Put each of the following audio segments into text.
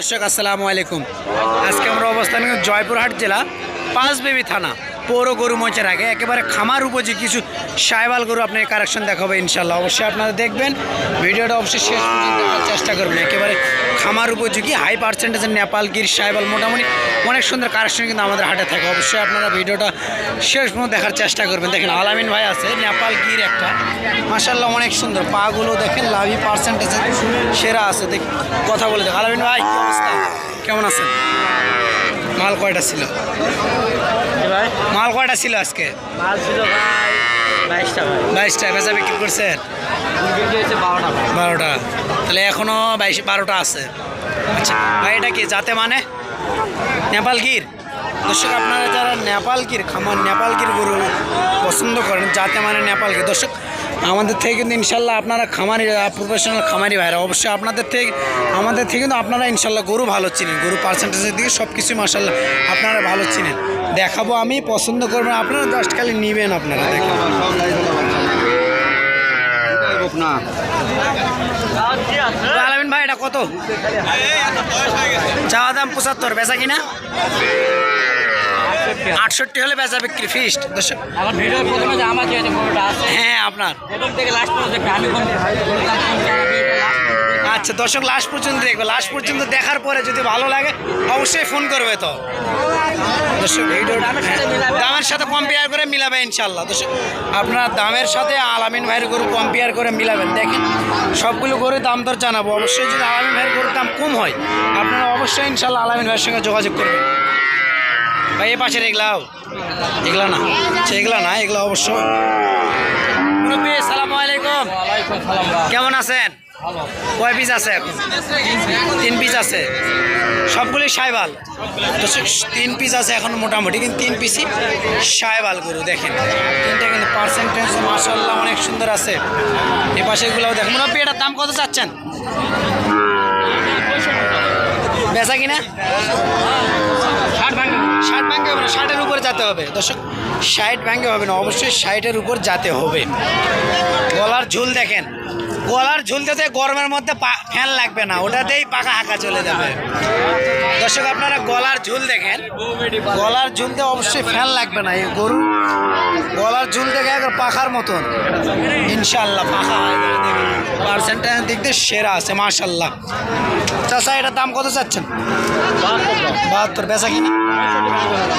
দর্শক, আসসালামু আলাইকুম। আজকে আমরা অবস্থান জয়পুরহাট জেলা পাঁচবেবি থানা, পৌর গরু মঞ্চের আগে। একেবারে খামার উপযোগী কিছু সাইবাল গরু আপনার কারেকশন দেখাবো ইনশাল্লাহ অবশ্যই আপনারা দেখবেন। ভিডিওটা অবশ্যই শেষ দেখার চেষ্টা করবেন। একেবারে খামার উপযোগী হাই পার্সেন্টেজের নেপাল, গির সাইবাল মোটামুটি অনেক সুন্দর কারেকশন কিন্তু আমাদের হাটে থাকে। অবশ্যই আপনারা ভিডিওটা শেষ পর্যন্ত দেখার চেষ্টা করবেন। দেখেন, আলামিন ভাই আছে, নেপাল গির একটা। মাসাল্লাহ অনেক সুন্দর। পাগুলো দেখেন, লাভি পার্সেন্টেজের সেরা আছে। দেখ কথা বলে দেখ। আলামিন ভাই কি অবস্থা? কেমন আছেন? মাল কয়টা ছিল? ভাই? মাল কয়টা ছিল আজকে? মাল ছিল ভাই বাইশটা বেচা বিক্রি করছেন? বারোটা বারোটা। তাহলে এখনও বাইশ বারোটা আছে। আচ্ছা ভাই এটা কি যাতে মানে? নেপাল গির? দর্শক আপনারা যারা নেপাল গির খামার নেপাল গির গরু পছন্দ করেন যাতে মানে নেপাল গির। দর্শক আমাদের থেকে কিন্তু ইনশাল্লাহ আপনারা খামারি প্রফেশনাল খামারি ভাইরা, অবশ্যই আপনাদের থেকে, আমাদের থেকে কিন্তু আপনারা ইনশাল্লাহ গরু ভালো চিনেন। গরু পার্সেন্টেজের দিকে সব কিছু মাসাল্লাহ আপনারা ভালো চিনেন। দেখাবো আমি, পছন্দ করবেন আপনারা জাস্ট খালি নিবেন আপনারা ভাই, এটা কত? চাওয়া দাম পঁচাত্তর, বেচা কিনা? আটষট্টি হলে। বেচা বিক্রি ফিস্ট দর্শক ভিডিওর প্রথমে যে আমার যে ফটোটা আছে হ্যাঁ আপনার। প্রথম থেকে লাস্ট পর্যন্ত আমি কোন আচ্ছা দর্শক লাস্ট পর্যন্ত দেখবে। লাস্ট পর্যন্ত দেখার পরে যদি ভালো লাগে অবশ্যই ফোন করবে তো। দর্শক দামের সাথে কম্পেয়ার করে মিলাবে ইনশাল্লাহ দর্শক আপনার দামের সাথে আলামিন ভাইয়ের গরু কম্পেয়ার করে মিলাবেন। দেখেন সবগুলো গরুর দাম দর জানাব। অবশ্যই যদি আলামিন ভাইয়ের গরুর দাম কম হয় আপনারা অবশ্যই ইনশাল্লাহ আলামিন ভাইয়ের সঙ্গে যোগাযোগ করবেন। ভাই এ পাশের এগুলাও এগুলা না আচ্ছা, এগুলা না এগুলো অবশ্য। সালাম আলাইকুম। কেমন আছেন? কয় পিস আছে তিন পিস আছে। সবগুলি সাইবাল। তো তিন পিস আছে এখন মোটামুটি কিন্তু তিন পিসই সাইবাল গরু দেখেন। তিনটা কিন্তু পার্সেন্টেজ মার্শাল্লাহ অনেক সুন্দর আছে। এ পাশেগুলোও দেখেন। মুরব্বী এটার দাম কত চাচ্ছেন? বেচা কিনা? ষাট ভাঙ্গে ষাট ভাঙে হবে না ষাটের উপরে যেতে হবে। দর্শক ষাট ভাঙে হবে না অবশ্যই ষাটের উপর যেতে হবে। গলার ঝুল দেখেন। গলার ঝুলতে গরমের মধ্যে ফ্যান লাগবে না, ওটাতেই পাকা হাঁকা চলে যাবে। দর্শক, আপনারা গলার ঝুল দেখেন। গলার ঝুলতে অবশ্যই ফ্যান লাগবে না, এই গরু। গলার ঝুল দেখে একবার পাখার মতন। ইনশাল্লাহ পাখা পার্সেন্টের দিক দিয়ে সেরা আছে মাশাল্লাহ চাষা এটার দাম কত চাচ্ছেন? বাহাত্তর, বেচা কিনা?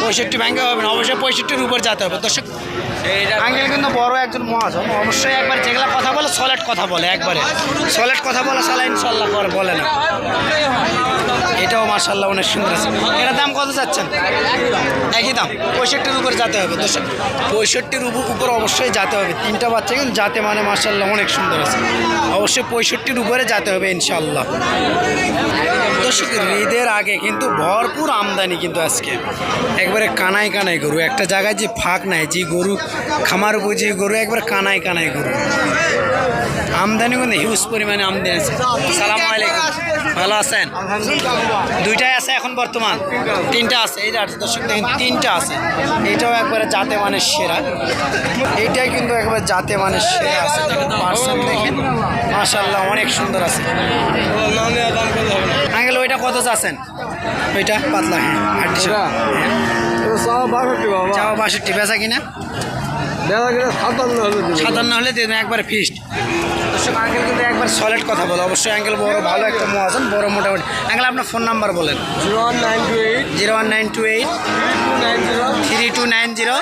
পঁয়ষট্টি ব্যাংকে হবে না, অবশ্যই পঁয়ষট্টির উপর যেতে হবে। দর্শক আঙ্কেল কিন্তু বড় একজন মহাজন অবশ্যই একবার যেগুলা কথা বলে সলেট কথা বলে একবারে। সলেট কথা বলে সালা ইনশাল্লাহ বলে না। মার্শাল্লাহ অনেক সুন্দর আছে। এটার দাম কত চাচ্ছেন? একই দাম। পঁয়ষট্টির উপর যেতে হবে পঁয়ষট্টির উপ- উপর অবশ্যই যেতে হবে। তিনটা বাচ্চা কিন্তু যাতে মানে মার্শাল্লাহ অনেক সুন্দর আছে। অবশ্যই পঁয়ষট্টির উপরে যেতে হবে ইনশাল্লাহ দর্শক, ঈদের আগে কিন্তু ভরপুর আমদানি কিন্তু আজকে। একবারে কানায় কানায় গরু। একটা জায়গায় যে ফাঁক নাই, যে গরু খামার বুঝি গরু, একবারে কানায় কানায় গরু। আমদানি কিন্তু হিউজ পরিমাণে আমদানি আছে। সালাম আলাইকুম। ভালো আছেন? দুইটাই আছে এখন বর্তমান? তিনটা আছে। এইটা আছে দর্শক দেখেন তিনটা আছে। এইটাও একবারে জাতে মানে সেরা। এইটাই কিন্তু একবারে জাতে মানে সেরা আছে। পার্সেন্ট দেখেন। মাশাল্লাহ অনেক সুন্দর আছে। আঙ্কেল ওইটা কত চাচ্ছেন? ওইটা পাতলা হ্যাঁ। হ্যাঁ। চাও বাষট্টি বেচা কিনা? সাতান্ন হলে দেবেন একবার ফিস্ট দর্শক আঙ্কেল কিন্তু একবার সলিড কথা বলে। অবশ্যই আঙ্কেল বড় ভালো একটা মহাজন বড় মোটামুটি। আঙ্কেল আপনার ফোন নাম্বার বলেন। Zero one nine two eight. Two nine zero. Three two nine zero.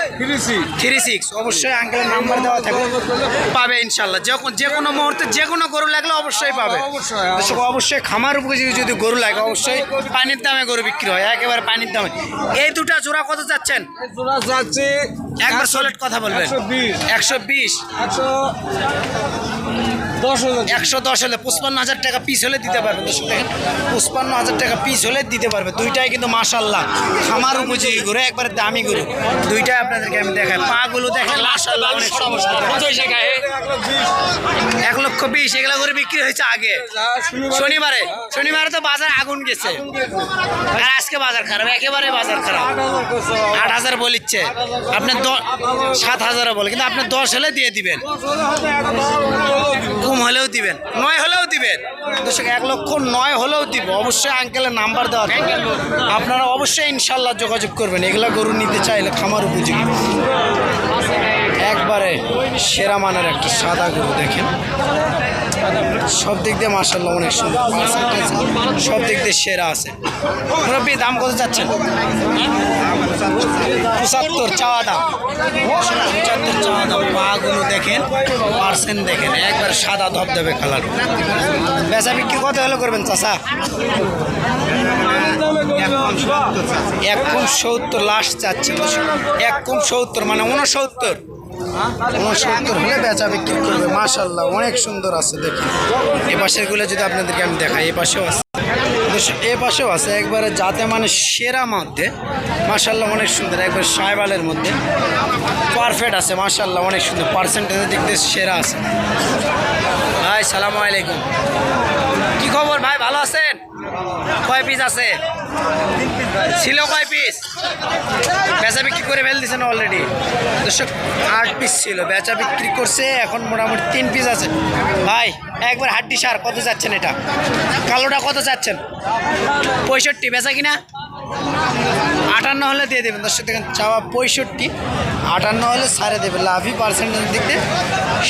Three six. অবশ্যই আঙ্কেলের নাম্বার দেওয়া থাকবে। পাবে ইনশাল্লাহ যখন যে কোনো মুহূর্তে যে কোনো গরু লাগলে অবশ্যই পাবে। দর্শক অবশ্যই খামার উপযোগী যদি গরু লাগে অবশ্যই পানির দামে গরু বিক্রি হয়। একেবারে পানির দামে। এই দুটা জোড়া কত যাচ্ছেন একবার সলিড কথা বলবেন। একশো বিশ। একশো দশ হলে। পঁচপান্ন হাজার টাকা পিস হলে দিতে পারবে পঁচপান্ন হাজার টাকা পিস হলে দিতে পারবে। দুইটাই কিন্তু মাশাল্লাহ খামার উপযোগী গরু একবারে দামি গরু। দুইটাই আপনাদেরকে আমি দেখাই। পাগুলো দেখেন এক লক্ষ বিশ এগুলো করে বিক্রি হয়েছে আগে। শনিবারে। শনিবারে তো বাজার আগুন গেছে। আর আজকে বাজার খারাপ একেবারে বাজার খারাপ। আট হাজার বলিচ্ছে। আপনি দ- সাত হাজারও বলে, কিন্তু আপনি দশ হলে দিয়ে দিবেন। কম হলেও দিবেন, নয় হলেও দিবেন। দিবেন দর্শক, এক লক্ষ নয় হলেও দিব। অবশ্যই আঙ্কেলের নাম্বার দেওয়া থাকে আপনারা অবশ্যই ইনশাল্লাহ যোগাযোগ করবেন। এগুলো গরু নিতে চাইলে খামার উপযোগী। একবারে সেরা মানের একটা সাদা গরু দেখেন। সব দিক দিয়ে মার্শাল্লাহ অনেক সুন্দর। সব দিক দিয়ে সেরা আছে। মুরব্বী, দাম কত যাচ্ছেন পঁচাত্তর, চাওয়া দাম। পঁচাত্তর, চাওয়া দাম। পাগুলো দেখেন, পার্সেন্ট দেখেন, একবার সাদা ধবধবে কালার। বেচা বিক্রি কত হলে করবেন চাষা এক কম সত্তর লাস্ট চাচ্ছে এক কম সত্তর মানে উনসত্তর উনসত্তর হলে বেচা বিক্রি করবে মাশাল্লাহ অনেক সুন্দর আছে দেখি এ পাশেরগুলো যদি আপনাদেরকে আমি দেখাই, এ পাশেও আছে। এ পাশেও আছে, একবারে যাতে মানে সেরা মধ্যে মাশাল্লাহ অনেক সুন্দর, একবার সাহেবালের মধ্যে। পারফেক্ট আছে মাশাল্লাহ অনেক সুন্দর পার্সেন্টেজের দিক দিয়ে সেরা আছে। ভাই, সালামু আলাইকুম কি খবর ভাই ভালো আছেন কয় পিস আছে? ছিল কয় পিস বেচা বিক্রি করে ফেল দিয়েছেন অলরেডি দর্শক, আট পিস ছিল, বেচা বিক্রি করছে, এখন মোটামুটি তিন পিস আছে। ভাই, একবার হাড্ডি সার, কত যাচ্ছেন এটা? কালোটা কত যাচ্ছেন পঁয়ষট্টি, বেচা কিনা? আটান্ন হলে দিয়ে দেবেন। দর্শক, দেখেন, চাওয়া পঁয়ষট্টি, আটান্ন হলে সারে দেবেন। লাভই পার্সেন্টেজ দিক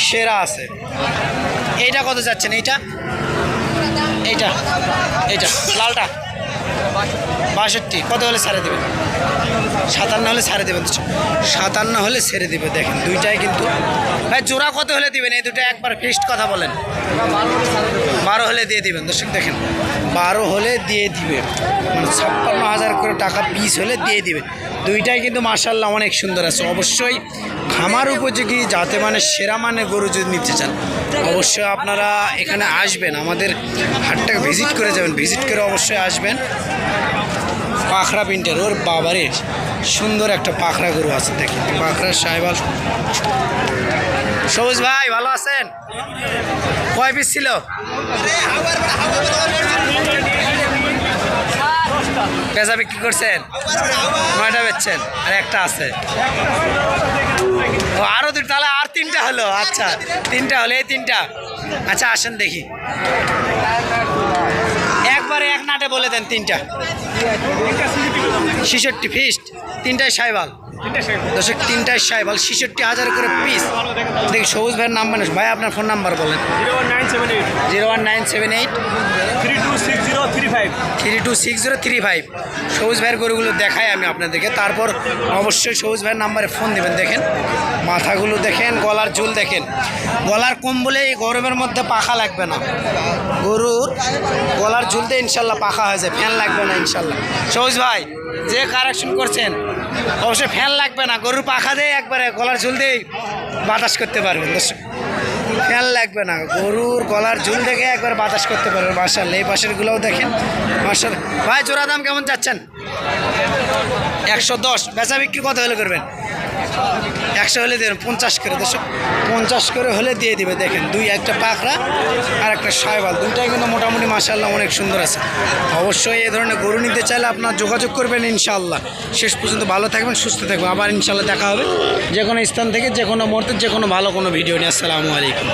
সেরা আছে। এইটা কত যাচ্ছেন এইটা? এইটা এইটা, লালটা। বাষট্টি, কত হলে ছাড়ে দেবে সাতান্ন হলে ছাড়ে দেবেন সাতান্ন হলে ছেড়ে দেবে, দেখেন, দুইটাই কিন্তু ভাই, জোড়া কত হলে দিবেন? এই দুটো একবার ফিক্সড কথা বলেন। বারো হলে দিয়ে দিবেন, দর্শক, দেখেন। বারো হলে দিয়ে দিবে। মানে ছাপ্পান্ন হাজার করে টাকা পিস হলে দিয়ে দিবে। দুইটাই কিন্তু মার্শাল্লাহ অনেক সুন্দর আছে। অবশ্যই খামার উপযোগী, যাতে মানে সেরা মানে গরু যদি নিতে চান, অবশ্যই আপনারা এখানে আসবেন। আমাদের হাটটাকে ভিজিট করে যাবেন। ভিজিট করে অবশ্যই আসবেন। পাখরা প্রিন্টের। ওর বাবারে সুন্দর একটা পাখরা গরু আছে দেখি পাখরা সাহেবাল সবুজ ভাই, ভালো আছেন? কয় পিস ছিল? পেঁচা বিক্রি করছেন? নয়টা বেচছেন, আর একটা আছে। ও আরও দুটো তাহলে আর তিনটা হলো। আচ্ছা তিনটা হলো, এই তিনটা। আচ্ছা আসেন দেখি। একবারে এক নাটে বলে দেন তিনটা। ছিষট্টি ফিস্ট তিনটায় সাইবাল। দর্শক তিনটায় সাইবাল ছিষট্টি হাজার করে পিস দেখি সবুজ ভাইয়ের নাম্বার ভাই আপনার ফোন নাম্বার বলেন। Zero one nine seven eight. Zero one nine seven eight. Three two six zero three five three two six zero three five সবুজ ভাইয়ের গরুগুলো দেখাই আমি আপনাদেরকে। তারপর অবশ্যই সবুজ ভাইয়ের নাম্বারে ফোন দেবেন দেখেন। মাথাগুলো দেখেন গলার ঝুল দেখেন। গলার কম্বলে এই গরমের মধ্যে পাখা লাগবে না। গরুর গলার ঝুলতে ইনশাল্লাহ পাখা হয়ে যায় ফ্যান লাগবে না ইনশাল্লাহ। সবুজ ভাই যে কারেকশন করছেন অবশ্যই ফ্যান লাগবে না, গরুর পাখা দিয়ে একবারে গলার ঝুল দিয়ে বাতাস করতে পারবেন, দর্শক। ফ্যান লাগবে না, গরুর গলার ঝুল দেখে একবার বাতাস করতে পারবেন মার্শাল এই পাশেরগুলোও দেখেন মার্শাল ভাই, জোড়া দাম কেমন যাচ্ছেন একশো দশ, বেচা বিক্রি কত হলে করবেন? একশো হলে দেবেন পঞ্চাশ করে দেশ পঞ্চাশ করে হলে দিয়ে দিবে, দেখেন, দুই একটা পাখরা আর একটা সাইবাল দুইটাই কিন্তু মোটামুটি মাসাল্লাহ অনেক সুন্দর আছে। অবশ্যই এ ধরনের গরু নিতে চাইলে আপনার যোগাযোগ করবেন ইনশাল্লাহ শেষ পর্যন্ত ভালো থাকবেন, সুস্থ থাকবেন, আবার ইনশাল্লাহ দেখা হবে। যে কোনো স্থান থেকে যে কোনো মুহূর্তে যে কোনো ভালো কোনো ভিডিও নিয়ে, আসসালামু আলাইকুম।